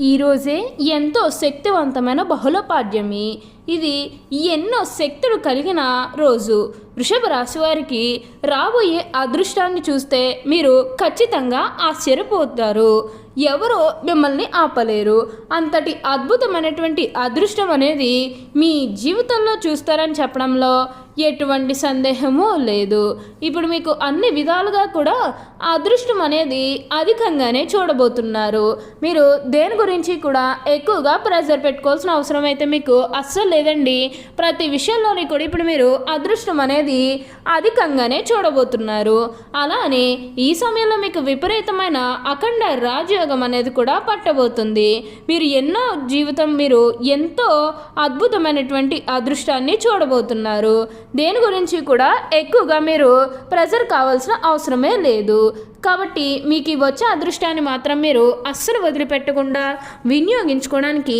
ఈరోజే ఎంతో శక్తివంతమైన బహుళపాడ్యమి ఇది ఎన్నో శక్తులు కలిగిన రోజు. వృషభ రాశి వారికి రాబోయే అదృష్టాన్ని చూస్తే మీరు ఖచ్చితంగా ఆశ్చర్యపోతారు. ఎవరో మిమ్మల్ని ఆపలేరు. అంతటి అద్భుతమైనటువంటి అదృష్టం అనేది మీ జీవితంలో చూస్తారని చెప్పడంలో ఎటువంటి సందేహము లేదు. ఇప్పుడు మీకు అన్ని విధాలుగా కూడా అదృష్టం అనేది అధికంగానే చూడబోతున్నారు. మీరు దేని గురించి కూడా ఎక్కువగా ప్రెజర్ పెట్టుకోవాల్సిన అవసరం అయితే మీకు అస్సలు లేదండి. ప్రతి విషయంలోని కూడా ఇప్పుడు మీరు అదృష్టం అనేది అధికంగానే చూడబోతున్నారు. అలానే ఈ సమయంలో మీకు విపరీతమైన అఖండ రాజయోగం అనేది కూడా పట్టబోతుంది. మీరు ఎన్నో జీవితం మీరు ఎంతో అద్భుతమైనటువంటి అదృష్టాన్ని చూడబోతున్నారు. దేని గురించి కూడా ఎక్కువగా మీరు ప్రెజర్ కావాల్సిన అవసరమే లేదు. కాబట్టి మీకు వచ్చే అదృష్టాన్ని మాత్రం మీరు అస్సలు వదిలిపెట్టకుండా వినియోగించుకోవడానికి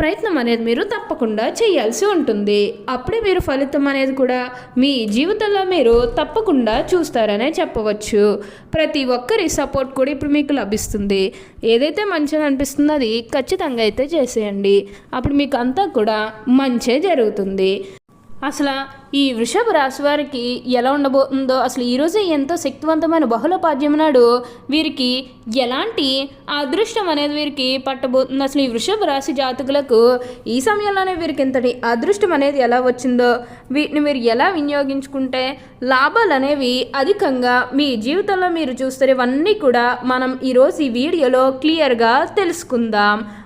ప్రయత్నం అనేది మీరు తప్పకుండా చేయాల్సి ఉంటుంది. అప్పుడే మీరు ఫలితం అనేది కూడా మీ జీవితంలో మీరు తప్పకుండా చూస్తారనే చెప్పవచ్చు. ప్రతి ఒక్కరి సపోర్ట్ కూడా ఇప్పుడు మీకు లభిస్తుంది. ఏదైతే మంచిగా అనిపిస్తుందో అది ఖచ్చితంగా అయితే చేసేయండి. అప్పుడు మీకు అంతా కూడా మంచే జరుగుతుంది. అసలు ఈ వృషభ రాశి వారికి ఎలా ఉండబోతుందో అసలు ఈరోజే ఎంతో శక్తివంతమైన బహుళపాద్యం నాడు వీరికి ఎలాంటి అదృష్టం అనేది వీరికి పట్టబోతుంది అసలు ఈ వృషభ రాశి జాతకులకు ఈ సమయంలోనే వీరికి ఇంతటి అదృష్టం అనేది ఎలా వచ్చిందో వీటిని మీరు ఎలా వినియోగించుకుంటే లాభాలు అనేవి అధికంగా మీ జీవితంలో మీరు చూస్తారు ఇవన్నీ కూడా మనం ఈరోజు ఈ వీడియోలో క్లియర్గా తెలుసుకుందాం.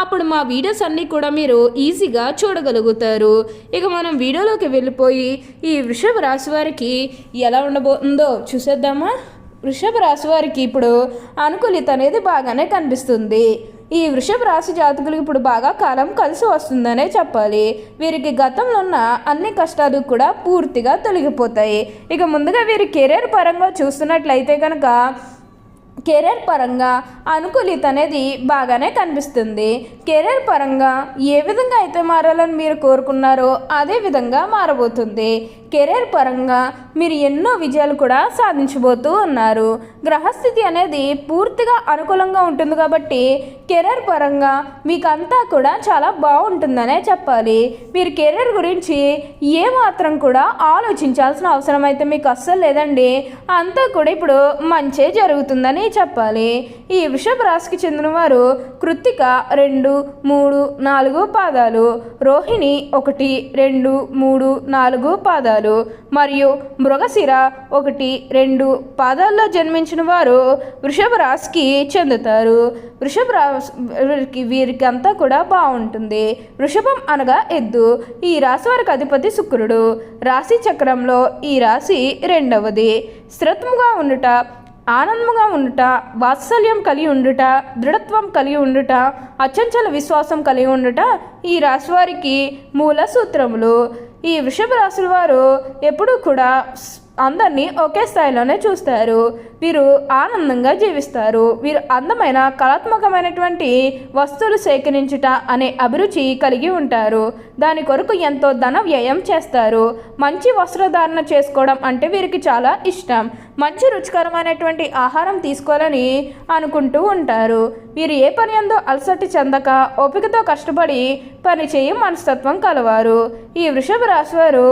అప్పుడు మా వీడియోస్ అన్నీ కూడా మీరు ఈజీగా చూడగలుగుతారు. ఇక మనం వీడియోలోకి వెళ్ళిపోయి ఈ వృషభ రాశి వారికి ఎలా ఉండబోతుందో చూసేద్దామా? వృషభ రాశి వారికి ఇప్పుడు అనుకూలిత అనేది బాగానే కనిపిస్తుంది. ఈ వృషభ రాశి జాతకులకు ఇప్పుడు బాగా కాలం కలిసి వస్తుందనే చెప్పాలి. వీరికి గతంలో ఉన్న అన్ని కష్టాలు కూడా పూర్తిగా తొలగిపోతాయి. ఇక ముందుగా వీరి కెరీర్ పరంగా చూస్తున్నట్లయితే కనుక కెరీర్ పరంగా అనుకూలిత అనేది బాగానే కనిపిస్తుంది. కెరీర్ పరంగా ఏ విధంగా అయితే మారాలని మీరు కోరుకున్నారో అదే విధంగా మారబోతుంది. కెరీర్ పరంగా మీరు ఎన్నో విజయాలు కూడా సాధించబోతూ ఉన్నారు. గ్రహస్థితి అనేది పూర్తిగా అనుకూలంగా ఉంటుంది కాబట్టి కెరీర్ పరంగా మీకు అంతా కూడా చాలా బాగుంటుందనే చెప్పాలి. మీరు కెరీర్ గురించి ఏ మాత్రం కూడా ఆలోచించాల్సిన అవసరం అయితే మీకు అస్సలు లేదండి. అంతా కూడా ఇప్పుడు మంచే జరుగుతుందని చెప్పాలి. ఈ వృషభ రాశికి చెందిన వారు కృత్తిక రెండు మూడు నాలుగు పాదాలు రోహిణి ఒకటి రెండు మూడు నాలుగు పాదాలు. మరియు మృగశిర ఒకటి రెండు పాదాల్లో జన్మించిన వారు వృషభ రాశికి చెందుతారు. వృషభ రాశి వీరికి అంతా కూడా బాగుంటుంది. వృషభం అనగా ఎద్దు. ఈ రాశి వారికి అధిపతి శుక్రుడు. రాశి చక్రంలో ఈ రాశి రెండవది. స్థిరత్వంగా ఉండుట ఆనందముగా ఉండుట వాత్సల్యం కలిగి ఉండుట దృఢత్వం కలిగి ఉండుట అచంచల విశ్వాసం కలిగి ఉండుట ఈ రాశి వారికి మూల సూత్రములు. ఈ వృషభ రాశుల వారు ఎప్పుడూ కూడా అందరినీ ఒకే స్థాయిలోనే చూస్తారు. వీరు ఆనందంగా జీవిస్తారు. వీరు అందమైన కళాత్మకమైనటువంటి వస్తువులు సేకరించుట అనే అభిరుచి కలిగి ఉంటారు. దాని కొరకు ఎంతో ధన వ్యయం చేస్తారు. మంచి వస్త్రధారణ చేసుకోవడం అంటే వీరికి చాలా ఇష్టం. మంచి రుచికరమైనటువంటి ఆహారం తీసుకోవాలని అనుకుంటూ ఉంటారు. వీరు ఏ పని ఎందో అలసటి చెందక ఓపికతో కష్టపడి పనిచేయ మనస్తత్వం కలవారు. ఈ వృషభ రాశివారు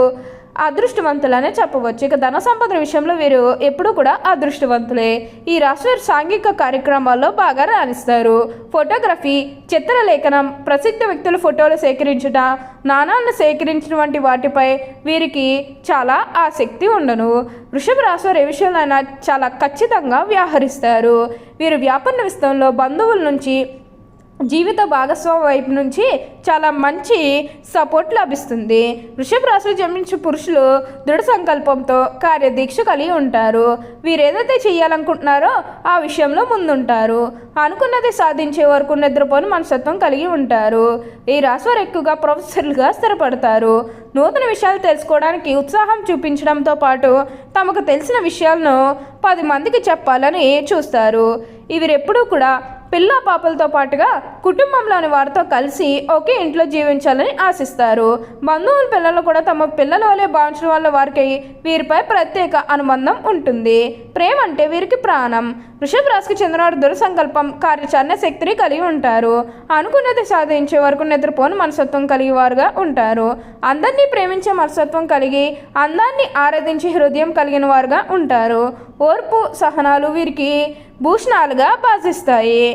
అదృష్టవంతులనే చెప్పవచ్చు. ఇక ధన సంపద విషయంలో వీరు ఎప్పుడూ కూడా అదృష్టవంతులే. ఈ రాష్ట్ర సాంఘిక కార్యక్రమాల్లో బాగా రాణిస్తారు. ఫోటోగ్రఫీ చిత్రలేఖనం ప్రసిద్ధ వ్యక్తుల ఫోటోలు సేకరించుట నాణాలను సేకరించిన వంటి వాటిపై వీరికి చాలా ఆసక్తి ఉండను. వృషభ రాశి వారు ఏ విషయంలో చాలా ఖచ్చితంగా వ్యవహరిస్తారు. వీరు వ్యాపార విస్తరంలో బంధువుల నుంచి జీవిత భాగస్వామి వైపు నుంచి చాలా మంచి సపోర్ట్ లభిస్తుంది. వృషభ రాశిలో జన్మించిన పురుషులు దృఢ సంకల్పంతో కార్యదీక్ష కలిగి ఉంటారు. వీరు ఏదైతే చేయాలనుకుంటున్నారో ఆ విషయంలో ముందుంటారు. అనుకున్నది సాధించే వరకు నిద్రపోని మనసత్వం కలిగి ఉంటారు. ఈ రాశి వారు ఎక్కువగా ప్రొఫెసర్లుగా స్థిరపడతారు. నూతన విషయాలు తెలుసుకోవడానికి ఉత్సాహం చూపించడంతో పాటు తమకు తెలిసిన విషయాలను పది మందికి చెప్పాలని చూస్తారు. వీరెప్పుడూ కూడా పిల్ల పాపలతో పాటుగా కుటుంబంలోని వారితో కలిసి ఒకే ఇంట్లో జీవించాలని ఆశిస్తారు. బంధువుల పిల్లలు కూడా తమ పిల్లల వలె భావించడం వల్ల వారికి వీరిపై ప్రత్యేక అనుబంధం ఉంటుంది. ప్రేమ అంటే వీరికి ప్రాణం. వృషభ రాశికి చెందినవారు దృఢసంకల్పం కార్యాచరణ శక్తిని కలిగి ఉంటారు. అనుకున్నది సాధించే వరకు నిద్రపోని మనసత్వం కలిగి వారుగా ఉంటారు. అందరినీ ప్రేమించే మనసత్వం కలిగి అందాన్ని ఆరాధించే హృదయం కలిగిన వారుగా ఉంటారు. ఓర్పు సహనాలు వీరికి భూషణాలుగా భాషిస్తాయి.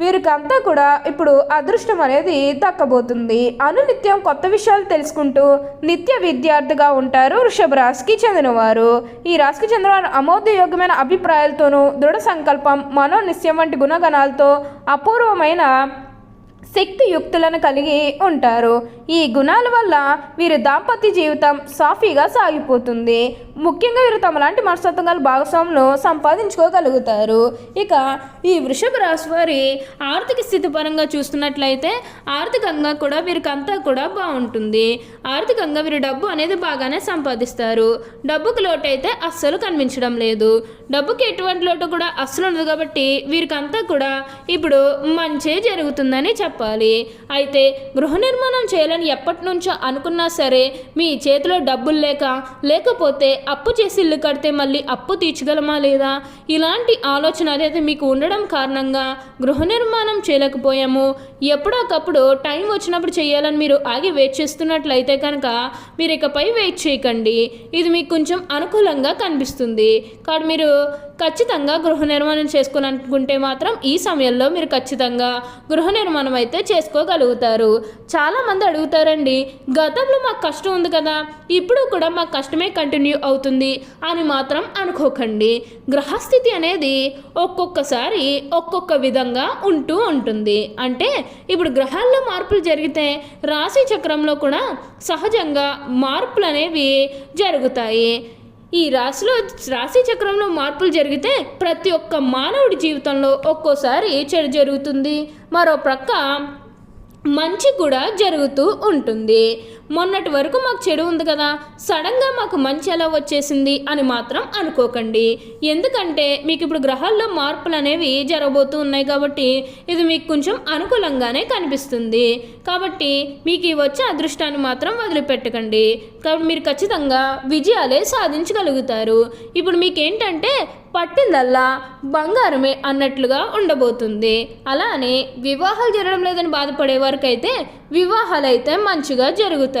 వీరికంతా కూడా ఇప్పుడు అదృష్టం అనేది దక్కబోతుంది. అనునిత్యం కొత్త విషయాలు తెలుసుకుంటూ నిత్య విద్యార్థిగా ఉంటారు వృషభ రాశికి చెందినవారు. ఈ రాశికి చెందినవారు అమోదయోగ్యమైన అభిప్రాయాలతోనూ దృఢ సంకల్పం మనోనిశ్చయం వంటి గుణగణాలతో అపూర్వమైన శక్తియుక్తులను కలిగి ఉంటారు. ఈ గుణాల వల్ల వీరి దాంపత్య జీవితం సాఫీగా సాగిపోతుంది. ముఖ్యంగా వీరు తమలాంటి మనస్తత్వం గల భాగస్వాములు సంపాదించుకోగలుగుతారు. ఇక ఈ వృషభ రాశి వారి ఆర్థిక స్థితి పరంగా చూస్తున్నట్లయితే ఆర్థికంగా కూడా వీరికి అంతా కూడా బాగుంటుంది. ఆర్థికంగా వీరు డబ్బు అనేది బాగానే సంపాదిస్తారు. డబ్బుకు లోటైతే అస్సలు కనిపించడం లేదు. డబ్బుకి ఎటువంటి లోటు కూడా అస్సలు ఉండదు కాబట్టి వీరికంతా కూడా ఇప్పుడు మంచే జరుగుతుందని చెప్పాలి. అయితే గృహ నిర్మాణం చేయాలని ఎప్పటి నుంచో అనుకున్నా సరే మీ చేతిలో డబ్బులు లేక లేకపోతే అప్పు చేసి ఇల్లు కడితే మళ్ళీ అప్పు తీర్చగలమా లేదా? ఇలాంటి ఆలోచన అదైతే మీకు ఉండడం కారణంగా గృహ నిర్మాణం చేయలేకపోయాము. ఎప్పుడోకప్పుడు టైం వచ్చినప్పుడు చేయాలని మీరు ఆగి వెయిట్ చేస్తున్నట్లయితే కనుక మీరు ఇకపై వెయిట్ చేయకండి. ఇది మీకు కొంచెం అనుకూలంగా కనిపిస్తుంది. కాబట్టి మీరు ఖచ్చితంగా గృహ నిర్మాణం చేసుకోవాలనుకుంటే మాత్రం ఈ సమయంలో మీరు ఖచ్చితంగా గృహ నిర్మాణం అయితే చేసుకోగలుగుతారు. చాలామంది అడుగుతారండి గతంలో మాకు కష్టం ఉంది కదా ఇప్పుడు కూడా మాకు కష్టమే కంటిన్యూ అవుతుంది అని మాత్రం అనుకోకండి. గ్రహస్థితి అనేది ఒక్కొక్కసారి ఒక్కొక్క విధంగా ఉంటూ ఉంటుంది. అంటే ఇప్పుడు గ్రహాల్లో మార్పులు జరిగితే రాశి చక్రంలో కూడా సహజంగా మార్పులు అనేవి జరుగుతాయి. ఈ రాశిలో రాశి చక్రంలో మార్పులు జరిగితే ప్రతి ఒక్క మానవుడి జీవితంలో ఒక్కోసారి చెడు జరుగుతుంది. మరో ప్రక్క మంచి కూడా జరుగుతూ ఉంటుంది. మొన్నటి వరకు మాకు చెడు ఉంది కదా సడన్గా మాకు మంచి ఎలా వచ్చేసింది అని మాత్రం అనుకోకండి. ఎందుకంటే మీకు ఇప్పుడు గ్రహాల్లో మార్పులు అనేవి జరగబోతూ ఉన్నాయి కాబట్టి ఇది మీకు కొంచెం అనుకూలంగానే కనిపిస్తుంది. కాబట్టి మీకు వచ్చే అదృష్టాన్ని మాత్రం వదిలిపెట్టకండి. కాబట్టి మీరు ఖచ్చితంగా విజయాలే సాధించగలుగుతారు. ఇప్పుడు మీకు ఏంటంటే పట్టిందల్లా బంగారమే అన్నట్లుగా ఉండబోతుంది. అలానే వివాహాలు జరగడం లేదని బాధపడే వారికైతే వివాహాలు అయితే మంచిగా జరుగుతాయి.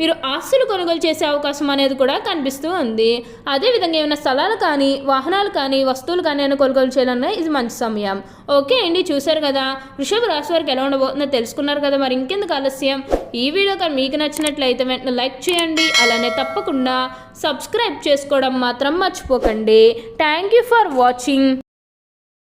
మీరు ఆస్తులు కొనుగోలు చేసే అవకాశం అనేది కూడా కనిపిస్తూ ఉంది. అదేవిధంగా ఏమైనా స్థలాలు కానీ వాహనాలు కానీ వస్తువులు కానీ ఏమైనా కొనుగోలు చేయాలన్నా ఇది మంచి సమయం. ఓకే అండి చూశారు కదా? వృషభ రాశి వారికి ఎలా ఉండబోతుందో తెలుసుకున్నారు కదా మరి. ఇంకెందుకు ఆలస్యం? ఈ వీడియో కానీ మీకు నచ్చినట్లయితే వెంటనే లైక్ చేయండి. అలానే తప్పకుండా సబ్స్క్రైబ్ చేసుకోవడం మాత్రం మర్చిపోకండి. Thank you for watching.